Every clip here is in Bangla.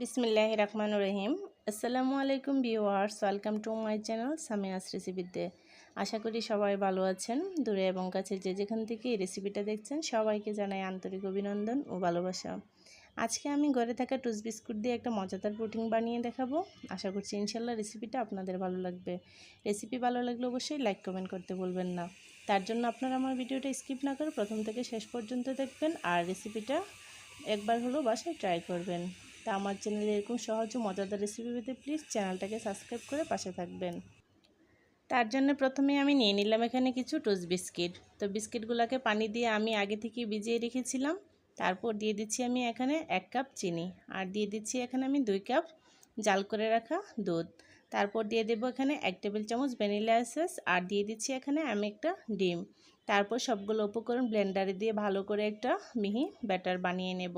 বিসমিল্লাহ রহমান রহিম। আসসালামু আলাইকুম viewers, welcome to my channel Samia's রেসিপিতে আশা করি সবাই ভালো আছেন, দূরে এবং কাছে যে যেখান থেকে এই রেসিপিটা দেখছেন, সবাইকে জানাই আন্তরিক অভিনন্দন ও ভালোবাসা। আজকে আমি ঘরে থাকা টুস বিস্কুট দিয়ে একটা মজাদার পুটিং বানিয়ে দেখাবো। আশা করছি ইনশাল্লাহ রেসিপিটা আপনাদের ভালো লাগবে। রেসিপি ভালো লাগলে অবশ্যই লাইক, কমেন্ট করতে বলবেন না। তার জন্য আপনারা আমার ভিডিওটা স্কিপ না করে প্রথম থেকে শেষ পর্যন্ত দেখবেন আর রেসিপিটা একবার হলেও বাসায় ট্রাই করবেন। তা আমার চ্যানেলে এরকম সহজ ও মজাদার রেসিপি পেতে প্লিজ চ্যানেলটাকে সাবস্ক্রাইব করে পাশে থাকবেন। তার জন্য প্রথমে আমি নিয়ে নিলাম এখানে কিছু টোস্ট বিস্কিট তো বিস্কিটগুলোকে পানি দিয়ে আমি আগে থেকে ভিজিয়ে রেখেছিলাম। তারপর দিয়ে দিচ্ছি আমি এখানে এক কাপ চিনি। আর দিয়ে দিচ্ছি এখানে আমি দুই কাপ জাল করে রাখা দুধ। তারপর দিয়ে দেবো এখানে এক টেবিল চামচ ভ্যানিলা এসেস আর দিয়ে দিচ্ছি এখানে আমি একটা ডিম। তারপর সবগুলো উপকরণ ব্লেন্ডারে দিয়ে ভালো করে একটা মিহি ব্যাটার বানিয়ে নেব।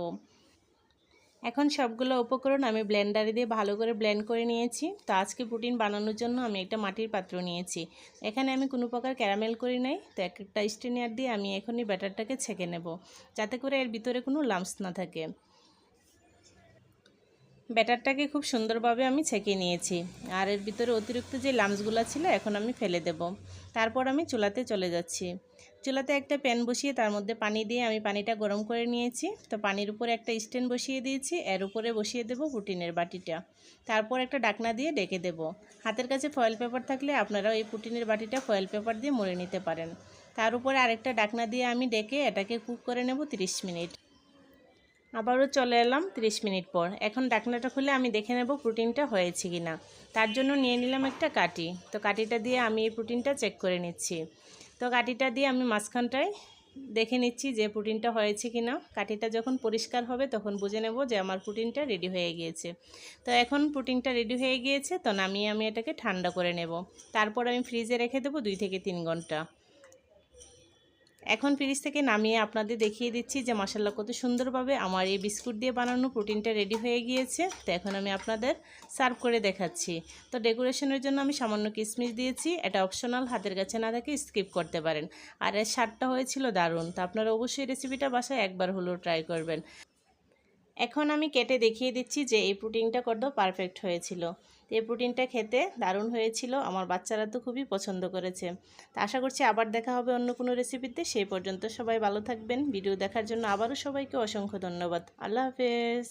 এখন সবগুলো উপকরণ আমি ব্লেন্ডারে দিয়ে ভালো করে ব্লেন্ড করে নিয়েছি। তো আজকে প্রোটিন বানানোর জন্য আমি একটা মাটির পাত্র নিয়েছি। এখানে আমি কোনো প্রকার ক্যারামেল করি নাই। তো একটা স্টেনিয়ার দিয়ে আমি এখনই ব্যাটারটাকে ছেঁকে নেব। যাতে করে এর ভিতরে কোনো লাম্পস না থাকে। ব্যাটারটাকে খুব সুন্দরভাবে আমি ছেঁকে নিয়েছি। আর এর ভিতরে অতিরিক্ত যে লামসগুলো ছিল, এখন আমি ফেলে দেব। তারপর আমি চুলাতে চলে যাচ্ছি। চুলাতে একটা প্যান বসিয়ে তার মধ্যে পানি দিয়ে আমি পানিটা গরম করে নিয়েছি। তো পানির উপরে একটা স্ট্যান্ড বসিয়ে দিয়েছি। এর উপরে বসিয়ে দেব পুটিনের বাটিটা। তারপর একটা ডাকনা দিয়ে ডেকে দেব। হাতের কাছে ফয়েল পেপার থাকলে আপনারা এই পুটিনের বাটিটা ফয়েল পেপার দিয়ে মুড়ে নিতে পারেন। তার উপরে আরেকটা ডাকনা দিয়ে আমি ডেকে এটাকে কুক করে নেব 30 মিনিট। আবারও চলে এলাম 30 মিনিট পর। এখন ডাকনাটা খুলে আমি দেখে নেব প্রোটিনটা হয়েছে কি না তার জন্য নিয়ে নিলাম একটা কাটি তো কাটিটা দিয়ে আমি এই প্রোটিনটা চেক করে নিচ্ছি। তো কাটিটা দিয়ে আমি মাঝখানটায় দেখে নিচ্ছি যে প্রোটিনটা হয়েছে কি না কাঠিটা যখন পরিষ্কার হবে তখন বুঝে নেব যে আমার প্রোটিনটা রেডি হয়ে গিয়েছে। তো এখন প্রোটিনটা রেডি হয়ে গিয়েছে, তো নামিয়ে আমি এটাকে ঠান্ডা করে নেব। তারপর আমি ফ্রিজে রেখে দেবো দুই থেকে তিন ঘণ্টা। এখন ফ্রিজ থেকে নামিয়ে আপনাদের দেখিয়ে দিচ্ছি যে মশাল্লা কত সুন্দরভাবে আমার এই বিস্কুট দিয়ে বানানো প্রোটিনটা রেডি হয়ে গিয়েছে। তো এখন আমি আপনাদের সার্ভ করে দেখাচ্ছি। তো ডেকোরেশনের জন্য আমি সামান্য কিশমিশ দিয়েছি। এটা অপশনাল, হাতের কাছে না থাকে স্কিপ করতে পারেন। আর এর স্বাদটা হয়েছিল দারুণ। তো আপনারা অবশ্যই রেসিপিটা বাসায় একবার হলেও ট্রাই করবেন। এখন আমি কেটে দেখিয়ে দিচ্ছি যে এই প্রোটিনটা কত পারফেক্ট হয়েছিল। এই প্রোটিনটা খেতে দারুণ হয়েছিল, আমার বাচ্চারা তো খুবই পছন্দ করেছে। তো আশা করছি আবার দেখা হবে অন্য কোনো রেসিপিতে সেই পর্যন্ত সবাই ভালো থাকবেন। ভিডিও দেখার জন্য আবারও সবাইকে অসংখ্য ধন্যবাদ। আল্লাহ হাফেজ।